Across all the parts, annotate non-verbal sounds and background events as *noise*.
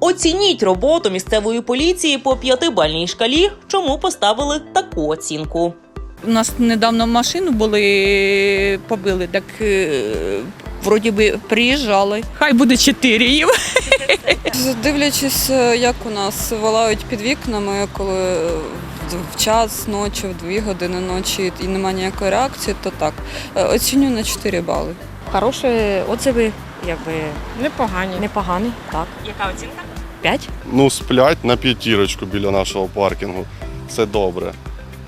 Оцініть роботу місцевої поліції по п'ятибальній шкалі, чому поставили таку оцінку. У нас недавно машину були побили, так е, вроді би приїжджали. Хай буде чотири їм. Дивлячись, е, як у нас волають під вікнами, коли в час ночі, в дві години ночі і немає ніякої реакції, то так. Е, Оцінюю на 4 бали. Хороші отзиви, якби Непогані. непогані, так. Яка оцінка? П'ять. Ну, сплять на п'ятірочку біля нашого паркінгу. Це добре.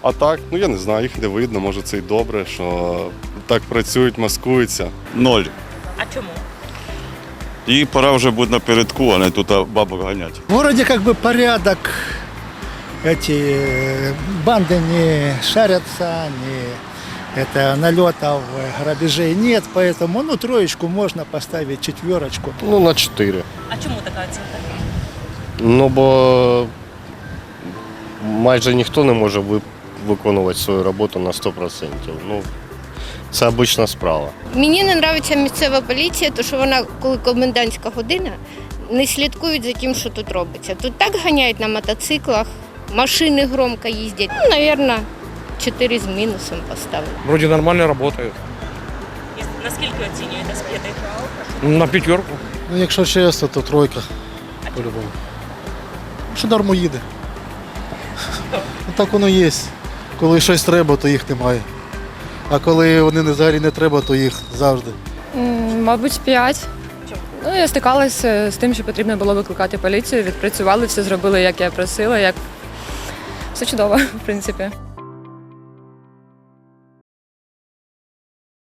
А так, ну я не знаю, їх не видно, може це й добре, що так працюють, маскуються. Ноль. А чому? І пора вже бути напередку, а не тут а, бабок ганять. В городе как бы порядок. Эти э, банды не шарятся, не это налетов, э, грабежей нет, поэтому ну троечку можно поставить, четверочку. Ну, на 4. А чому така оцінка? Ну, бо майже ніхто не може ви- виконувати свою роботу на 100%. Ну, це обична справа. Мені не подобається місцева поліція, тому що вона, коли комендантська година, не слідкують за тим, що тут робиться. Тут так ганяють на мотоциклах, машини громко їздять. Ну, мабуть, 4 з мінусом поставили. Вроде нормально работают. Наскільки оцінюєте з п'яти? На пятерку. Ну, якщо чесно, то тройка. По-любому. Що дармо їде. Ну, так воно є. Коли щось треба, то їх немає. А коли вони взагалі не треба, то їх завжди. Мабуть, п'ять. Ну, я стикалася з тим, що потрібно було викликати поліцію, відпрацювали, все зробили, як я просила, як все чудово, *laughs* в принципі.